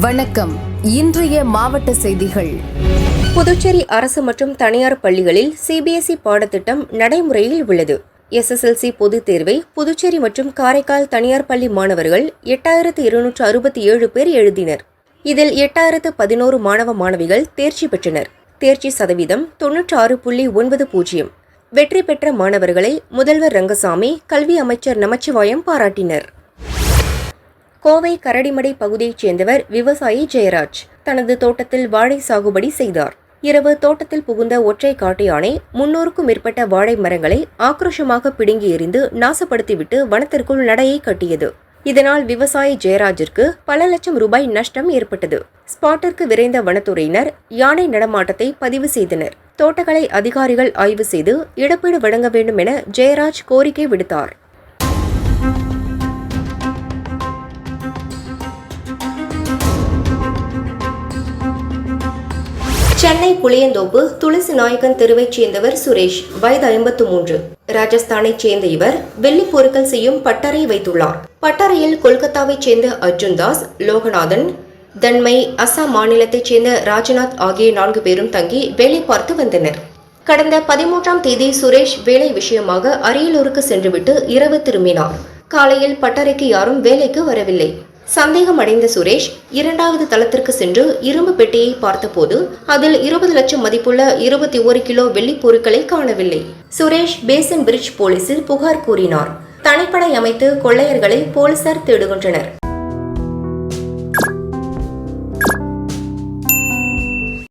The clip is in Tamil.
வணக்கம். இன்றைய மாவட்ட செய்திகள். புதுச்சேரி அரசு மற்றும் தனியார் பள்ளிகளில் சிபிஎஸ்இ பாடத்திட்டம் நடைமுறையில் உள்ளது. எஸ்எஸ்எல்சி பொதுத் தேர்வை புதுச்சேரி மற்றும் காரைக்கால் தனியார் பள்ளி மாணவர்கள் எட்டாயிரத்து இருநூற்று அறுபத்தி ஏழு பேர் எழுதினர். இதில் எட்டாயிரத்து பதினோரு மாணவ மாணவிகள் தேர்ச்சி பெற்றனர். தேர்ச்சி சதவீதம் தொன்னூற்று ஆறு புள்ளி ஒன்பது பூஜ்ஜியம். வெற்றி பெற்ற மாணவர்களை முதல்வர் ரங்கசாமி கல்வி அமைச்சர் நமச்சிவாயம் பாராட்டினர். கோவை கரடிமடை பகுதியைச் சேர்ந்தவர் விவசாயி ஜெயராஜ். தனது தோட்டத்தில் வாழை சாகுபடி செய்தார். இரவு தோட்டத்தில் புகுந்த ஒற்றை காட்டு யானை முன்னூறுக்கும் மேற்பட்ட வாழை மரங்களை ஆக்ரோஷமாக பிடுங்கி எறிந்து நாசப்படுத்திவிட்டு வனத்திற்குள் நடையை கட்டியது. இதனால் விவசாயி ஜெயராஜிற்கு பல லட்சம் ரூபாய் நஷ்டம் ஏற்பட்டது. ஸ்பாட்டிற்கு விரைந்த வனத்துறையினர் யானை நடமாட்டத்தை பதிவு செய்தனர். தோட்டக்கலை அதிகாரிகள் ஆய்வு செய்து இழப்பீடு வழங்க வேண்டும் என ஜெயராஜ் கோரிக்கை விடுத்தார். சென்னை புளியந்தோப்பு துளசி நாயக்கன் தெருவைச் சேர்ந்தவர் சுரேஷ் வயது ஐம்பத்து மூன்று. ராஜஸ்தானைச் சேர்ந்த இவர் வெள்ளிப் பொருட்கள் செய்யும் பட்டறை வைத்துள்ளார். பட்டறையில் கொல்கத்தாவைச் சேர்ந்த அர்ஜுன் தாஸ் லோகநாதன் தன்மை அசாம் மாநிலத்தைச் சேர்ந்த ராஜ்நாத் ஆகிய நான்கு பேரும் தங்கி வேலை பார்த்து வந்தனர். கடந்த பதிமூன்றாம் தேதி சுரேஷ் வேலை விஷயமாக அரியலூருக்கு சென்றுவிட்டு இரவு திரும்பினார். காலையில் பட்டறைக்கு யாரும் வேலைக்கு வரவில்லை. சந்தேகம் அடைந்த சுரேஷ் இரண்டாவது தளத்திற்கு சென்று இரும்பு பெட்டியை பார்த்தபோது அதில் இருபது லட்சம் மதிப்புள்ள இருபத்தி ஒரு கிலோ வெள்ளிப் பொருட்களை காணவில்லை. சுரேஷ் பேசன் பிரிட்ஜ் போலீசில் புகார் கூறினார். தனிப்படை அமைத்து கொள்ளையர்களை போலீசார் தேடுகின்றனர்.